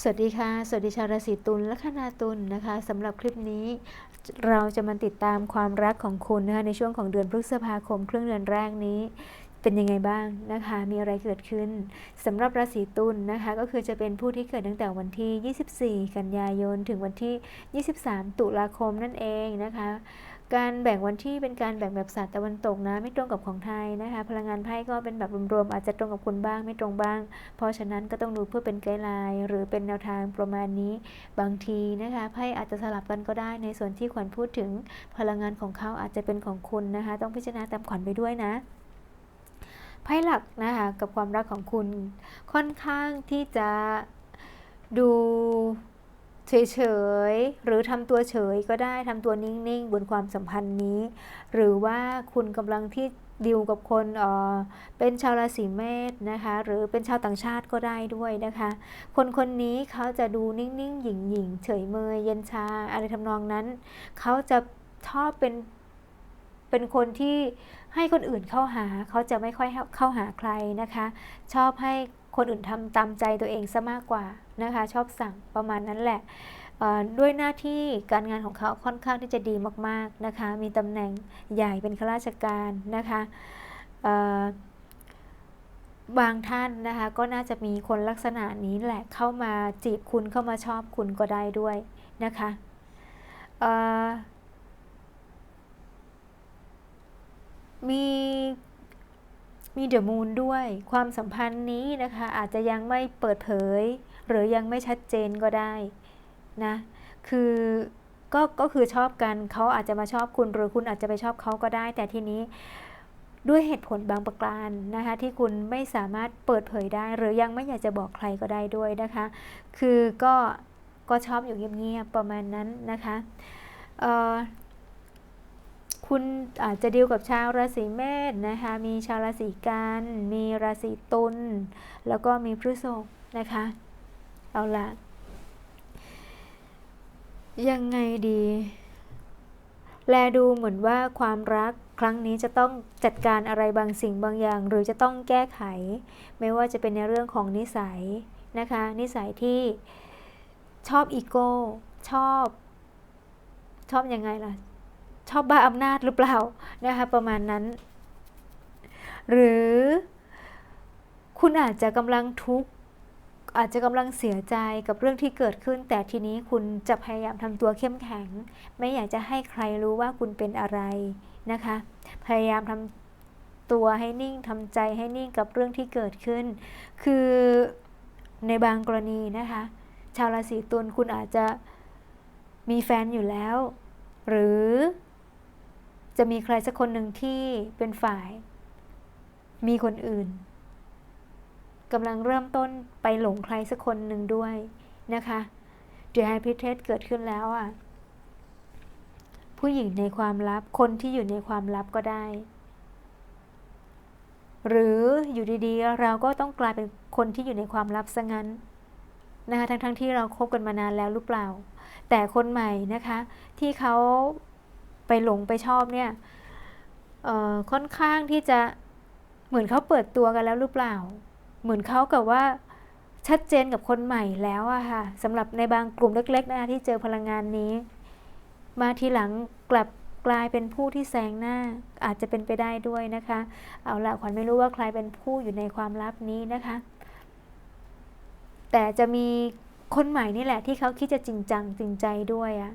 สวัสดีค่ะ สวัสดีชาวราศีตุลและคนาตุลนะคะสำหรับคลิปนี้เราจะมาติดตามความรักของคุณนะคะในช่วงของเดือนพฤษภาคมครึ่งเดือนแรกนี้เป็นยังไงบ้างนะคะ มีอะไรเกิดขึ้นสำหรับราศีตุลนะคะ ก็คือจะเป็นผู้ที่เกิดตั้งแต่วันที่ 24 กันยายน ถึงวันที่ 23 ตุลาคมนั่นเองนะคะ การแบ่งวันที่เป็นการแบ่งแบบศาสตร์ตะวันตกนะ ไม่ตรงกับของไทยนะคะ พลังงานไพ่ก็เป็นแบบรวมๆอาจจะตรงกับคุณบ้างไม่ตรงบ้าง เพราะฉะนั้นก็ต้องดูเพื่อเป็นไกด์ไลน์หรือเป็นแนวทางประมาณนี้ บางทีนะคะไพ่อาจจะสลับกันก็ได้ในส่วนที่ขวัญพูดถึง พลังงานของเขาอาจจะเป็นของคุณนะคะ ต้องพิจารณาตามขวัญไปด้วยนะไพ่หลักนะคะกับความรักของคุณค่อนข้างที่จะดู เฉยๆ หรือทำตัวเฉยก็ได้ทำตัวนิ่งๆ บนความสัมพันธ์นี้ หรือว่าคุณกำลังที่ดิวกับคนเออเป็นชาวราศีเมษนะคะ หรือเป็นชาวต่างชาติก็ได้ด้วยนะคะ คนคนนี้เขาจะดูนิ่งๆ หยิ่งๆ เฉยเมยเย็นชา อะไรทำนองนั้น เขาจะชอบเป็นเป็นคนที่ให้คนอื่นเข้าหา เขาจะไม่ค่อยเข้าหาใครนะคะ ชอบให้คนอื่นทำตามใจตัวเองซะมากกว่า นะคะ ชอบสั่งประมาณนั้นแหละด้วยหน้าที่การงานของเขาค่อนข้างที่จะดีมากๆนะคะ มีตำแหน่งใหญ่เป็นข้าราชการนะคะบางท่านนะคะก็น่าจะมีคนลักษณะนี้แหละเข้ามาจีบคุณเข้ามาชอบคุณก็ได้ด้วยนะคะมีมีเดอะมูนด้วยความสัมพันธ์นี้นะคะอาจจะยังไม่เปิดเผย หรือยังไม่ชัดเจนก็ได้นะคือก็ก็คือชอบกันเขาอาจจะมาชอบคุณหรือคุณอาจจะไปชอบเขาก็ได้ แต่ทีนี้ด้วยเหตุผลบางประการนะคะที่คุณไม่สามารถเปิดเผยได้ หรือยังไม่อยากจะบอกใครก็ได้ด้วยนะคะ คือก็ก็ชอบอยู่เงียบๆประมาณนั้นนะคะคุณอาจจะดีลกับชาวราศีเมษนะคะมีชาวราศีกัน มีราศีตุลแล้วก็มีพฤษภนะคะ เอาละยังไงดี แลดูเหมือนว่าความรักครั้งนี้จะต้องจัดการอะไรบางสิ่งบางอย่าง หรือจะต้องแก้ไข ไม่ว่าจะเป็นในเรื่องของนิสัยนะคะ นิสัยที่ชอบอีโก้ชอบ ชอบยังไงล่ะ ชอบบ้าอำนาจหรือเปล่านะคะประมาณนั้น หรือคุณอาจจะกำลังทุกข์ อาจจะกำลังเสียใจกับเรื่องที่เกิดขึ้น แต่ทีนี้คุณจะพยายามทำตัวเข้มแข็ง ไม่อยากจะให้ใครรู้ว่าคุณเป็นอะไรนะคะ พยายามทำตัวให้นิ่งทำใจให้นิ่งกับเรื่องที่เกิดขึ้น คือในบางกรณีนะคะ ชาวราศีตุลคุณอาจจะมีแฟนอยู่แล้ว หรือจะมีใครสักคนหนึ่งที่เป็นฝ่าย มีคนอื่น กำลังเริ่มต้นไปหลงใครสักคนหนึ่งด้วยนะคะเดี๋ยวไฮพิเทสเกิดขึ้นแล้วอะ ผู้หญิงในความลับ คนที่อยู่ในความลับก็ได้ หรืออยู่ดีๆ เราก็ต้องกลายเป็นคนที่อยู่ในความลับซะงั้นนะคะทั้งๆทที่เราคบกันมานานแล้วหรือเปล่า แต่คนใหม่นะคะ ที่เขาไปหลงไปชอบเนี่ยค่อนข้างที่จะเหมือนเขาเปิดตัวกันแล้วหรือเปล่า เหมือนเขากับว่าชัดเจนกับคนใหม่แล้วอะค่ะสำหรับในบางกลุ่มเล็กๆนะคะที่เจอพลังงานนี้ มาทีหลังกลับกลายเป็นผู้ที่แซงหน้าอาจจะเป็นไปได้ด้วยนะคะ เอาละขวัญไม่รู้ว่าใครเป็นผู้อยู่ในความลับนี้นะคะ แต่จะมีคนใหม่นี่แหละที่เขาคิดจะจริงจังจริงใจด้วยอะ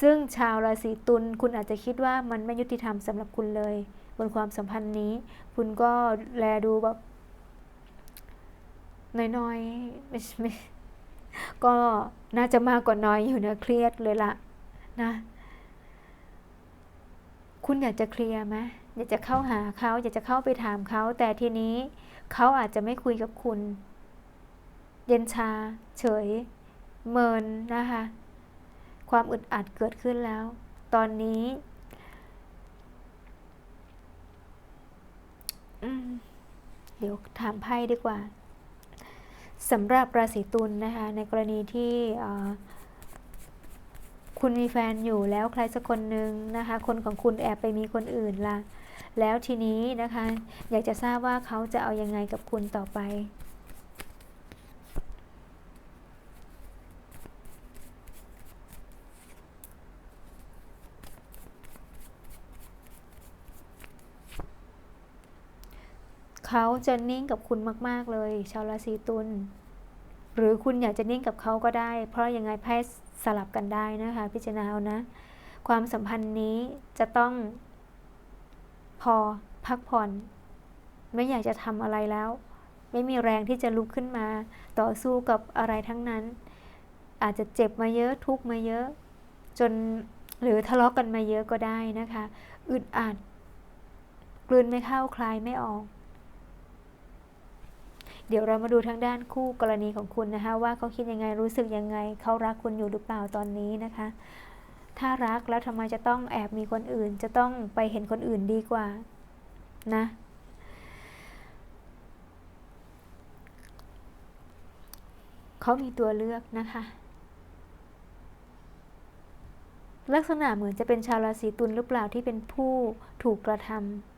ซึ่งชาวราศีตุลคุณอาจจะคิดว่ามันไม่ยุติธรรมสำหรับคุณเลย บนความสัมพันธ์นี้ คุณก็แลดูแบบ น้อยๆไม่ไม่ก็น่าจะมากกว่าน้อยอยู่นะเครียดเลยละนะ คุณอยากจะเคลียร์ไหมอยากจะเข้าหาเขาอยากจะเข้าไปถามเขาแต่ทีนี้เขาอาจจะไม่คุยกับคุณ เย็นชา เฉย เมินนะคะ ความอึดอัดเกิดขึ้นแล้ว ตอนนี้เดี๋ยวถามไพ่ดีกว่า สำหรับราศีตุลนนะคะ ในกรณีที่คุณมีแฟนอยู่แล้วใครสักคนหนึ่งนะคะ คนของคุณแอบไปมีคนอื่นละ่ะแล้วทีนี้นะคะ อยากจะทราบว่าเขาจะเอายังไงกับคุณต่อไป เขาจะนิ่งกับคุณมาก ๆ เลย ชาวราศีตุลหรือคุณอยากจะนิ่งกับเขาก็ได้ เพราะยังไงไพ่สลับกันได้นะคะ พิจารณาเอานะ ความสัมพันธ์นี้จะต้อง พอพักผ่อน ไม่อยากจะทำอะไรแล้ว ไม่มีแรงที่จะลุกขึ้นมา ต่อสู้กับอะไรทั้งนั้น อาจจะเจ็บมาเยอะทุกมาเยอะ จนหรือทะเลาะกกันมาเยอะก็ได้นะคะ อึดอัดกลืนไม่เข้าคลายไม่ออก เดี๋ยวเรามาดูทางด้านคู่กรณีของคุณนะคะ ว่าเขาคิดยังไงรู้สึกยังไงเขารักคุณอยู่หรือเปล่าตอนนี้นะคะ ถ้ารักแล้วทำไมจะต้องแอบมีคนอื่น จะต้องไปเห็นคนอื่นดีกว่านะเขามีตัวเลือกนะคะ ลักษณะเหมือนจะเป็นชาวราศีตุลหรือเปล่าที่เป็นผู้ถูกกระทำ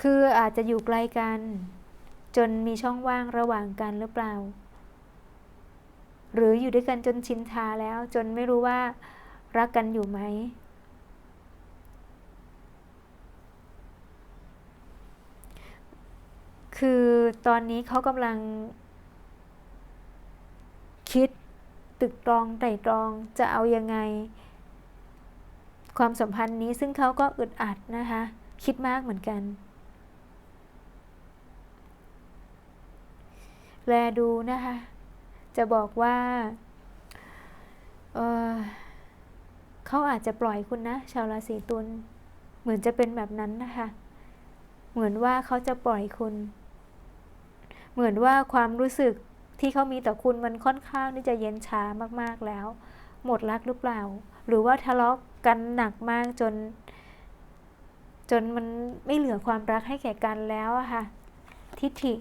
คืออาจจะอยู่ไกลกัน จนมีช่องว่างระหว่างกันหรือเปล่า หรืออยู่ด้วยกันจนชินชาแล้ว จนไม่รู้ว่ารักกันอยู่ไหม คือตอนนี้เขากำลัง คิดตึกตรองไตรตรองจะเอายังไง ความสัมพันธ์นี้ซึ่งเขาก็อึดอัดนะคะ คิดมากเหมือนกัน แลดูนะคะ จะบอกว่าเเขาอาจจะปล่อยคุณนะ ชาวราศีตุลเหมือนจะเป็นแบบนั้นนะคะ เหมือนว่าเขาจะปล่อยคุณ เหมือนว่าความรู้สึกที่เขามีต่อคุณมันค่อนข้างที่จะเย็นช้ามากๆแล้ว หมดรักหรือเปล่า หรือว่าทะเลาะกันหนักมากจน จนมันไม่เหลือความรักให้แก่กันแล้วอะค่ะ ทิฐิ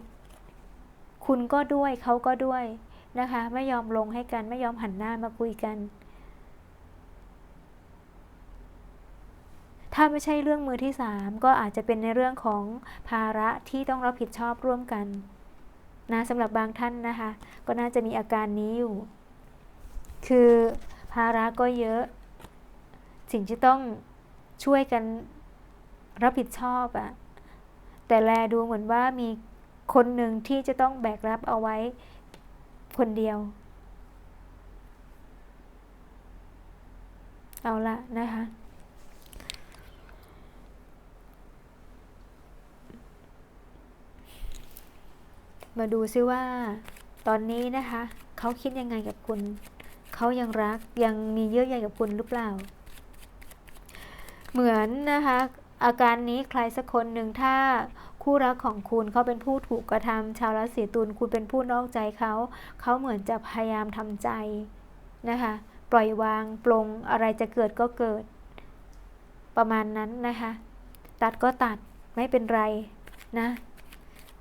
คุณก็ด้วยเขาก็ด้วยนะคะ ไม่ยอมลงให้กัน ไม่ยอมหันหน้ามาคุยกัน ถ้าไม่ใช่เรื่องมือที่สามก็อาจจะเป็นในเรื่องของภาระที่ต้องรับผิดชอบร่วมกันนะสำหรับบางท่านนะคะ ก็น่าจะมีอาการนี้อยู่ คือภาระก็เยอะ สิ่งที่ต้องช่วยกันรับผิดชอบอะแต่แลดูเหมือนว่ามี คนหนึ่งที่จะต้องแบกรับเอาไว้คนเดียว เอาละนะคะมาดูซิว่าตอนนี้นะคะเขาคิดยังไงกับคุณ เขายังรักยังมีเยื่อใยกับคุณหรือเปล่า เหมือนนะคะ อาการนี้ใครสักคนหนึ่งถ้าคู่รักของคุณเขาเป็นผู้ถูกกระทำชาวราศีตุลคุณเป็นผู้นอกใจเขาเขาเหมือนจะพยายามทำใจนะคะ ปล่อยวางปลงอะไรจะเกิดก็เกิด ประมาณนั้นนะคะ ตัดก็ตัดไม่เป็นไรนะ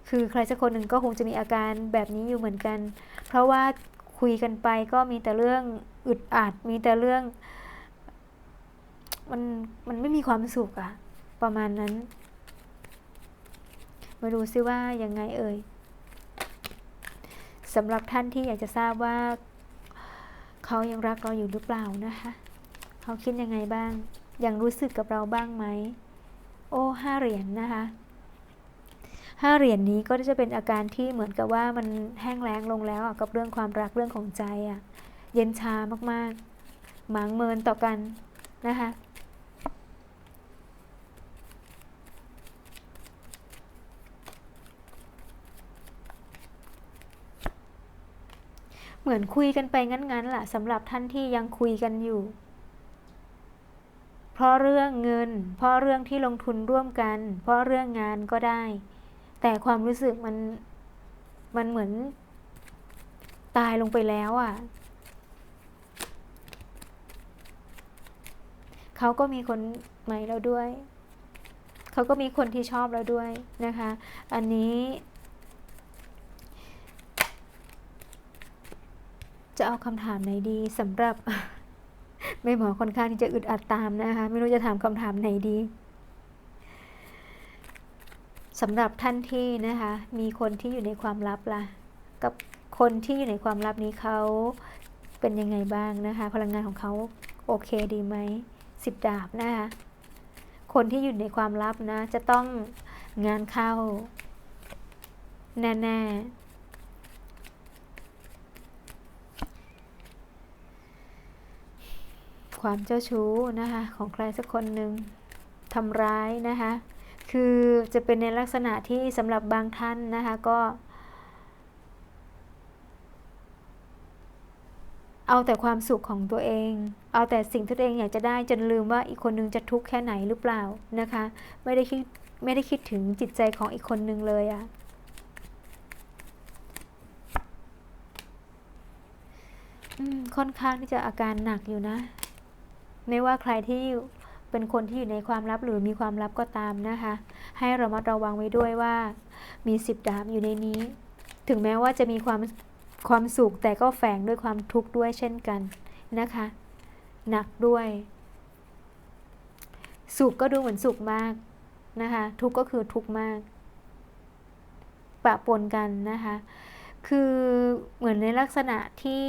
คือใครสักคนหนึ่งก็คงจะมีอาการแบบนี้อยู่เหมือนกัน เพราะว่าคุยกันไปก็มีแต่เรื่องอึดอัดมีแต่เรื่อง มันมันไม่มีความสุขอะ ประมาณนั้น มาดูซิว่ายังไงเอ่ยสำหรับท่านที่อยากจะทราบว่าเขายังรักเราอยู่หรือเปล่านะคะ เขาคิดยังไงบ้าง ยังรู้สึกกับเราบ้างไหม โอ้ห้าเหรียญนนะคะห้าเหรียญนนี้ก็จะเป็นอาการที่เหมือนกับว่ามันแห้งแล้งลงแล้วกับเรื่องความรักเรื่องของใจอะ เย็นชามากๆ หมางเมินต่อกันนะคะ เหมือนคุยกันไปงั้นๆล่ะสำหรับท่านที่ยังคุยกันอยู่ เพราะเรื่องเงิน เพราะเรื่องที่ลงทุนร่วมกัน เพราะเรื่องงานก็ได้ แต่ความรู้สึกมันมันเหมือนตายลงไปแล้วอะ่ะเขาก็มีคนใหม่แล้วด้วย เขาก็มีคนที่ชอบแล้วด้วยนะคะ อันนี้ จะ เอาคำถามไหนดีสำหรับไม่หมอค่อนข้างที่จะอึดอัดตามนะคะ ไม่รู้จะถามคำถามไหนดีสำหรับท่านที่นะคะ มีคนที่อยู่ในความลับล่ะ กับคนที่อยู่ในความลับนี้เขาเป็นยังไงบ้างนะคะ พลังงานของเขาโอเคดีไหมสิบดาบนะคะ คนที่อยู่ในความลับนะ จะต้องงานเข้า แน่ ๆ ความเจ้าชู้นะคะของใครสักคนหนึ่งทำร้ายนะคะคือจะเป็นในลักษณะที่สำหรับบางท่านนะคะก็เอาแต่ความสุขของตัวเอง เอาแต่สิ่งที่ตัวเองอยากจะได้จนลืมว่าอีกคนนึงจะทุกข์แค่ไหนหรือเปล่านะคะ ไม่ได้คิดไม่ได้คิดถึงจิตใจของอีกคนนึงเลยอะค่อนข้างที่จะอาการหนักอยู่นะ ไม่ว่าใครที่เป็นคนที่อยู่ในความลับหรือมีความลับก็ตามนะคะ ให้เรามาระวังไว้ด้วยว่า มีสิบดาบอยู่ในนี้ ถึงแม้ว่าจะมีความความสุขแต่ก็แฝงด้วยความทุกข์ด้วยเช่นกันนะคะ หนักด้วย สุขก็ดูเหมือนสุขมากนะคะ ทุกข์ก็คือทุกข์มากปะปนกันนะคะ คือเหมือนในลักษณะที่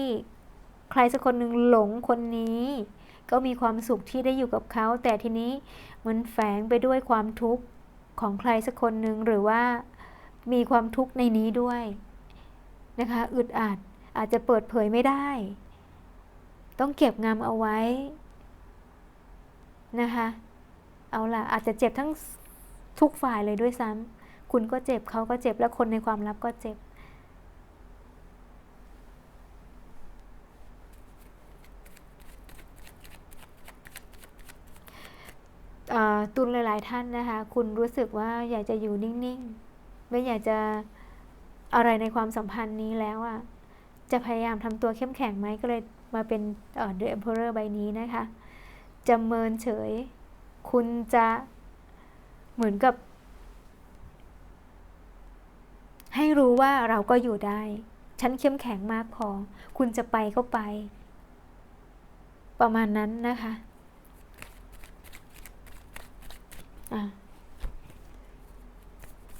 ใครสักคนหนึ่งหลงคนนี้ ก็มีความสุขที่ได้อยู่กับเขา แต่ทีนี้มันแฝงไปด้วยความทุกข์ของใครสักคนหนึ่งหรือว่ามีความทุกข์ในนี้ด้วยนะคะอึดอัดอาจจะเปิดเผยไม่ได้ ต้องเก็บงำเอาไว้นะคะเอาล่ะอาจจะเจ็บทั้งทุกฝ่ายเลยด้วยซ้ำคุณก็เจ็บเขาก็เจ็บและคนในความลับก็เจ็บ ตุนหลาย ๆ ท่านนะคะ คุณรู้สึกว่าอยากจะอยู่นิ่ง ๆ ไม่อยากจะอะไรในความสัมพันธ์นี้แล้วอะ่ะ จะพยายามทำตัวเข้มแข็งไหมก็เลยมาเป็นเดอะเอ็มเพอเรอร์ใบนี้นะคะจะเมินเฉย คุณจะเหมือนกับ ให้รู้ว่าเราก็อยู่ได้ ฉันเข้มแข็งมากพอ คุณจะไปก็ไป ประมาณนั้นนะคะอะ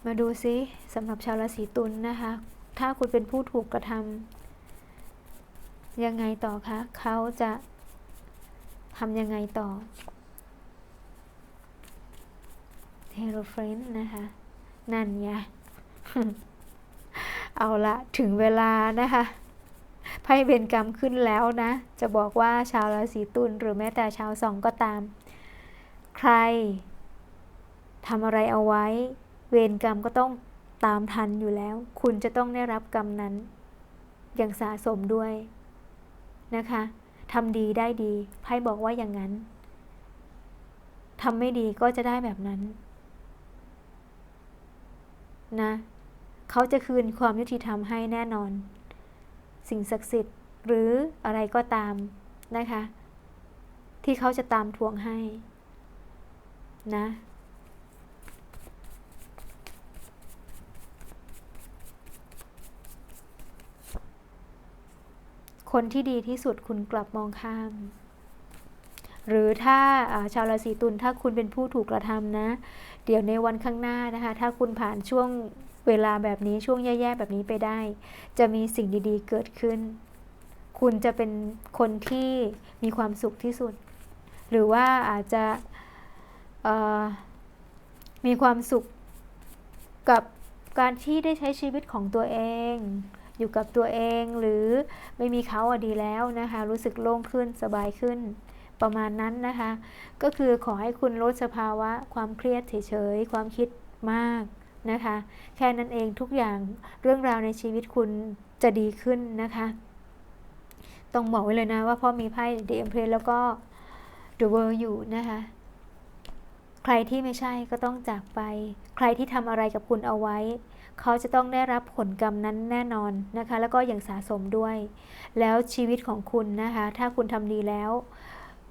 มาดูซิสำหรับชาวราศีตุลนนะคะ ถ้าคุณเป็นผู้ถูกกระทำยังไงต่อคะ เขาจะทำยังไงต่อเฮโรเฟรนนะคะ นั่นไง เอาละถึงเวลานะคะไพ่เบนกรรมขึ้นแล้วนะ จะบอกว่าชาวราศีตุลหรือแม้แต่ชาวสองก็ตาม ใคร ทำอะไรเอาไว้ เวรกรรมก็ต้องตามทันอยู่แล้ว คุณจะต้องได้รับกรรมนั้น อย่างสะสมด้วยนะคะทำดีได้ดีไพ่บอกว่าอย่างนั้นทำไม่ดีก็จะได้แบบนั้นนะเขาจะคืนความยุติธรรมให้แน่นอน สิ่งศักดิ์สิทธิ์หรืออะไรก็ตามนะคะ ที่เขาจะตามทวงให้นะ คนที่ดีที่สุดคุณกลับมองข้าม หรือถ้าชาวราศีตุลถ้าคุณเป็นผู้ถูกกระทำนะ เดี๋ยวในวันข้างหน้านะคะ ถ้าคุณผ่านช่วงเวลาแบบนี้ช่วงแย่ๆแบบนี้ไปได้ จะมีสิ่งดีๆเกิดขึ้น คุณจะเป็นคนที่มีความสุขที่สุด หรือว่าอาจจะมีความสุขกับการที่ได้ใช้ชีวิตของตัวเอง อยู่กับตัวเองหรือไม่มีเขาอะดีแล้วนะคะ รู้สึกโล่งขึ้นสบายขึ้นประมาณนั้นนะคะ ก็คือขอให้คุณลดสภาวะ ความเครียดเฉยๆ ความคิดมากนะคะ แค่นั้นเองทุกอย่างเรื่องราวในชีวิตคุณจะดีขึ้นนะคะ ต้องบอกไว้เลยนะว่าพ่อมีไพ่เดมเพลแล้วก็ The World อยู่นะคะ ใครที่ไม่ใช่ก็ต้องจากไป ใครที่ทำอะไรกับคุณเอาไว้ เขาจะต้องได้รับผลกรรมนั้นแน่นอนนะคะ แล้วก็อย่างสะสมด้วย แล้วชีวิตของคุณนะคะ ถ้าคุณทำดีแล้ว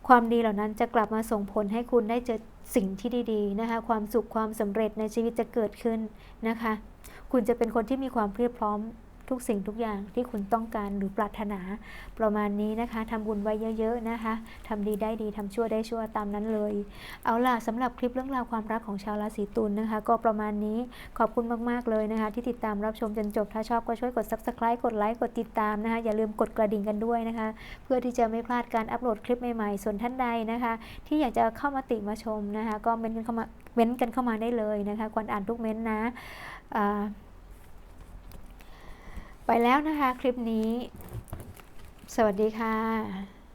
ความดีเหล่านั้นจะกลับมาส่งผลให้คุณได้เจอสิ่งที่ดีๆนะคะ ความสุขความสำเร็จในชีวิตจะเกิดขึ้นนะคะ คุณจะเป็นคนที่มีความเพียบพร้อม ทุกสิ่งทุกอย่างที่คุณต้องการหรือปรารถนา ประมาณนี้นะคะทำบุญไว้เยอะๆนะคะทำดีได้ดีทำชั่วได้ชั่วตามนั้นเลย เอาล่ะสำหรับคลิปเรื่องราวความรักของชาวราศีตุลนะคะ ก็ประมาณนี้ขอบคุณมากๆเลยนะคะ ที่ติดตามรับชมจนจบถ้าชอบก็ช่วยกด subscribe กดไลค์กดติดตามนะคะ อย่าลืมกดกระดิ่งกันด้วยนะคะ เพื่อที่จะไม่พลาดการอัปโหลดคลิปใหม่ๆส่วนท่านใดนะคะ ที่อยากจะเข้ามาติมาชมนะคะ ก็เม้นกันเข้ามาเม้นกันเข้ามาได้เลยนะคะควรอ่านทุกเม้นต์นะอ่า ไปแล้วนะคะคลิปนี้ สวัสดีค่ะ